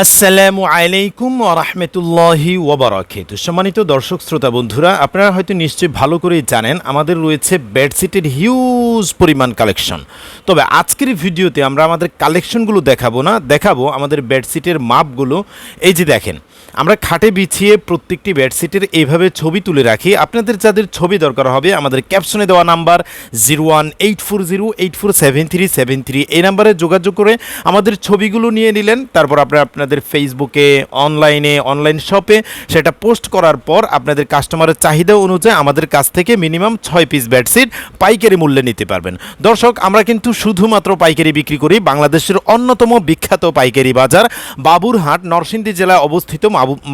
আসসালামু আলাইকুম রহমতুল্লাহি ওবরাকাত সম্মানিত দর্শক, শ্রোতা বন্ধুরা, আপনারা হয়তো নিশ্চয়ই ভালো করেই জানেন, আমাদের রয়েছে বেডশিটের হিউজ পরিমাণ কালেকশন তবে আজকের ভিডিওতে আমরা আমাদের কালেকশনগুলো দেখাবো না, দেখাবো আমাদের বেডশিটের মাপগুলো এই যে দেখেন আমরা খাটে বিছিয়ে প্রত্যেকটি বেডশিটের এইভাবে ছবি তুলে রাখি। আপনাদের যাদের ছবি দরকার হবে, আমাদের ক্যাপশনে দেওয়া number zero one eight four zero eight four seven three seven three. এই নাম্বারে যোগাযোগ করে আমাদের ছবিগুলো নিয়ে নিলেন। তারপর আপনারা আপনাদের ফেসবুকে, অনলাইনে, অনলাইন শপে সেটা পোস্ট করার পর আপনাদের কাস্টমারের চাহিদা অনুযায়ী আমাদের কাছ থেকে মিনিমাম ছয় পিস বেডশিট পাইকারি মূল্যে নিতে পারবেন। দর্শক, আমরা কিন্তু শুধুমাত্র পাইকারি বিক্রি করি। বাংলাদেশের অন্যতম বিখ্যাত পাইকারি বাজার বাবুরহাট, নরসিংদী জেলায় অবস্থিত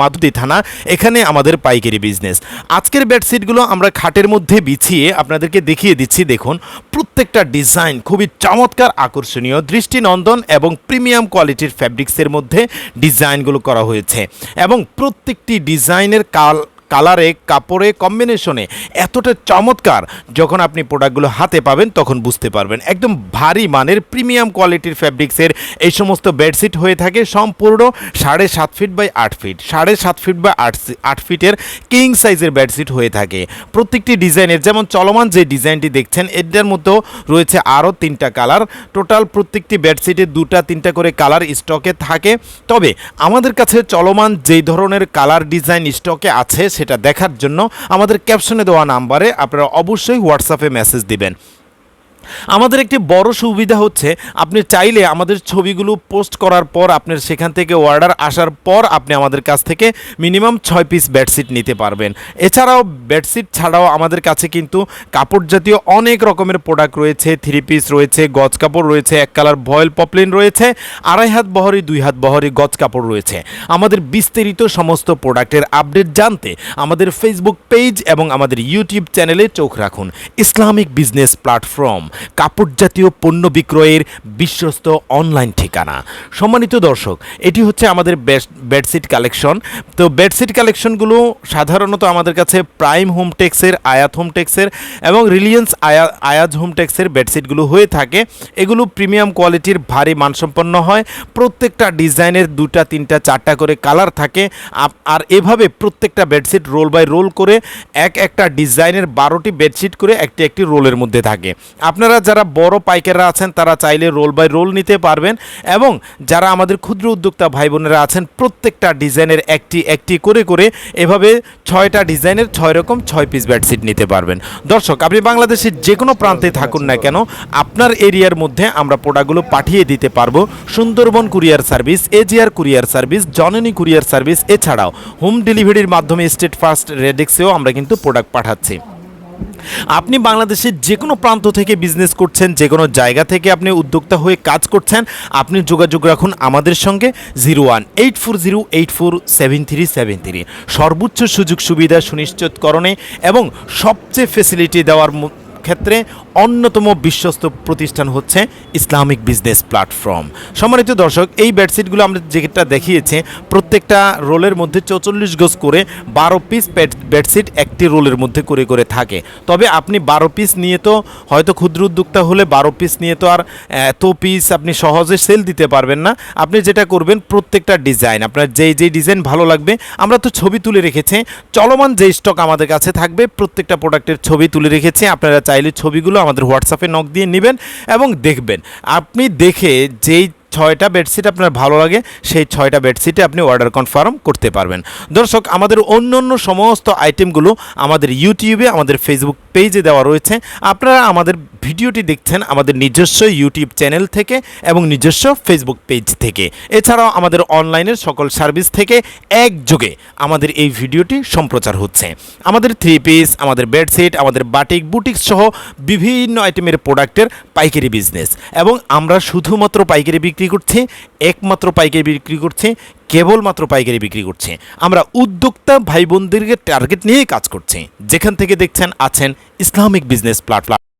মাধুদী থানা, এখানে আমাদের পাইকারি বিজনেস আজকের বেডশিটগুলো আমরা খাটের মধ্যে বিছিয়ে আপনাদেরকে দেখিয়ে দিচ্ছি, দেখুন। প্রত্যেকটা ডিজাইন খুবই চমৎকার, আকর্ষণীয়, দৃষ্টিনন্দন এবং প্রিমিয়াম কোয়ালিটির ফ্যাব্রিক্সের মধ্যে ডিজাইনগুলো করা হয়েছে। এবং প্রত্যেকটি ডিজাইনের কাল কালারে, কাপড়ে কম্বিনেশনে এতটা চমৎকার। যখন আপনি প্রোডাক্টগুলো হাতে পাবেন, তখন বুঝতে পারবেন। একদম ভারী মানের প্রিমিয়াম কোয়ালিটির ফ্যাব্রিক্সের এই সমস্ত বেডশিট হয়ে থাকে সম্পূর্ণ সাড়ে সাত ফিট বাই আট ফিট সাড়ে সাত ফিট বাই আট আট ফিটের কিং সাইজের বেডশিট হয়ে থাকে। প্রত্যেকটি ডিজাইনের যেমন চলমান যে ডিজাইনটি দেখছেন, এটার মতো রয়েছে আরও তিনটা কালার টোটাল প্রত্যেকটি বেডশিটে দুটা, তিনটা করে কালার স্টকে থাকে। তবে আমাদের কাছে চলমান যেই ধরনের কালার ডিজাইন স্টকে আছে সেটা দেখার জন্য আমাদের ক্যাপশনে দেওয়া নাম্বারে আপনারা অবশ্যই হোয়াটসঅ্যাপে মেসেজ দিবেন। আমাদের একটি বড় সুবিধা হচ্ছে, আপনি চাইলে আমাদের ছবিগুলো পোস্ট করার পর আপনার সেখান থেকে অর্ডার আসার পর আপনি আমাদের কাছ থেকে মিনিমাম ছয় পিস বেডশিট নিতে পারবেন। এছাড়াও বেডশিট ছাড়াও আমাদের কাছে কিন্তু কাপড় জাতীয় অনেক রকমের প্রোডাক্ট রয়েছে, থ্রি পিস রয়েছে, গজ কাপড় রয়েছে, এক কালার ভয়েল পপলিন রয়েছে, আড়াই হাত বহরি, দুই হাত বহরি গজ কাপড় রয়েছে। আমাদের বিস্তারিত সমস্ত প্রোডাক্টের আপডেট জানতে আমাদের ফেসবুক পেজ এবং আমাদের ইউটিউব চ্যানেলে চোখ রাখুন। Islamic business platform. কাপড় জাতীয় পণ্য বিক্রয়ের বিশ্বস্ত অনলাইন ঠিকানা। সম্মানিত দর্শক, এটি হচ্ছে আমাদের বেডশিট কালেকশন। তো বেডশিট কালেকশনগুলো সাধারণত আমাদের কাছে প্রাইম হোম টেক্সের, আয়াত হোম টেক্সের এবং রিলিয়েন্স আয়া, আয়াজ হোম টেক্সের বেডশিটগুলো হয়ে থাকে। এগুলো প্রিমিয়াম কোয়ালিটির ভারী মানসম্পন্ন হয়। প্রত্যেকটা ডিজাইনের দুটা, তিনটা, চারটা করে কালার থাকে। আর এভাবে প্রত্যেকটা বেডশিট রোল বাই রোল করে এক একটা ডিজাইনের বারোটি বেডশিট করে একটি একটি রোলের মধ্যে থাকে। আপনারা যারা বড় পাইকাররা আছেন, তারা চাইলে রোল বাই রোল নিতে পারবেন এবং যারা আমাদের ক্ষুদ্র উদ্যোক্তা ভাই বোনেরা আছেন, প্রত্যেকটা ডিজাইনের একটি একটি করে করে এভাবে ছয়টা ডিজাইনের ছয় রকম ছয় পিস বেডশিট নিতে পারবেন। দর্শক, আপনি বাংলাদেশের যে কোনো প্রান্তে থাকুন না কেন, আপনার এরিয়ার মধ্যে আমরা প্রোডাক্টগুলো পাঠিয়ে দিতে পারব। Sundarban courier service, AGR courier service, Janani courier service, এছাড়াও হোম ডেলিভারির মাধ্যমে স্টেট ফার্স্ট রেডেক্সেও আমরা কিন্তু প্রোডাক্ট পাঠাচ্ছি। আপনি বাংলাদেশের যে কোনো প্রান্ত থেকে বিজনেস করছেন যে কোনো জায়গা থেকে আপনি উদ্যোক্তা হয়ে কাজ করছেন, আপনি যোগাযোগ রাখুন আমাদের সঙ্গে zero one eight four zero eight four seven three seven three. সর্বোচ্চ সুযোগ সুবিধা সুনিশ্চিতকরণে এবং সবচেয়ে ফেসিলিটি দেওয়ার ক্ষেত্রে অন্যতম বিশ্বস্ত প্রতিষ্ঠান হচ্ছে ইসলামিক বিজনেস প্ল্যাটফর্ম। সম্মানিত দর্শক, এই বেডশিটগুলো আমরা যেটা দেখিয়েছি, প্রত্যেকটা রোলের মধ্যে চৌচল্লিশ গজ করে বারো পিস বেডশিট একটি রোলের মধ্যে করে করে থাকে। তবে আপনি বারো পিস নিয়ে তো হয়তো ক্ষুদ্র উদ্যোক্তা হলে বারো পিস নিয়ে তো আর এত পিস আপনি সহজে সেল দিতে পারবেন না। আপনি যেটা করবেন, প্রত্যেকটা ডিজাইন আপনার যেই যেই ডিজাইন ভালো লাগবে, আমরা তো ছবি তুলে রেখেছি। চলমান যে স্টক আমাদের কাছে থাকবে, প্রত্যেকটা প্রোডাক্টের ছবি তুলে রেখেছি। আপনারা চাইলে ছবিগুলো আমাদের হোয়াটসঅ্যাপে নক দিয়ে নেবেন এবং দেখবেন। আপনি দেখে যেই ছয়টা বেডশিট আপনার ভালো লাগে, সেই ছয়টা বেডশিটে আপনি অর্ডার কনফার্ম করতে পারবেন। দর্শক, আমাদের অন্য অন্য সমস্ত আইটেমগুলো আমাদের ইউটিউবে, আমাদের ফেসবুক পেজে দেওয়া রয়েছে। আপনারা আমাদের ভিডিওটি দেখছেন আমাদের নিজস্ব ইউটিউব চ্যানেল থেকে এবং নিজস্ব ফেসবুক পেজ থেকে। এছাড়াও আমাদের অনলাইনের সকল সার্ভিস থেকে একযোগে আমাদের এই ভিডিওটি সম্প্রচার হচ্ছে। আমাদের থ্রি পিস আমাদের বেডশিট আমাদের বাটিক বুটিক সহ বিভিন্ন আইটেমের প্রোডাক্টের পাইকারি বিজনেস এবং আমরা শুধুমাত্র পাইকারি বিক্রি করছি, একমাত্র পাইকারি বিক্রি করছি, কেবলমাত্র পাইকারি বিক্রি করছে। আমরা উদ্যোক্তা ভাই বোনদেরকে টার্গেট নিয়েই কাজ করছি। যেখান থেকে দেখছেন আছেন ইসলামিক বিজনেস প্ল্যাটফর্ম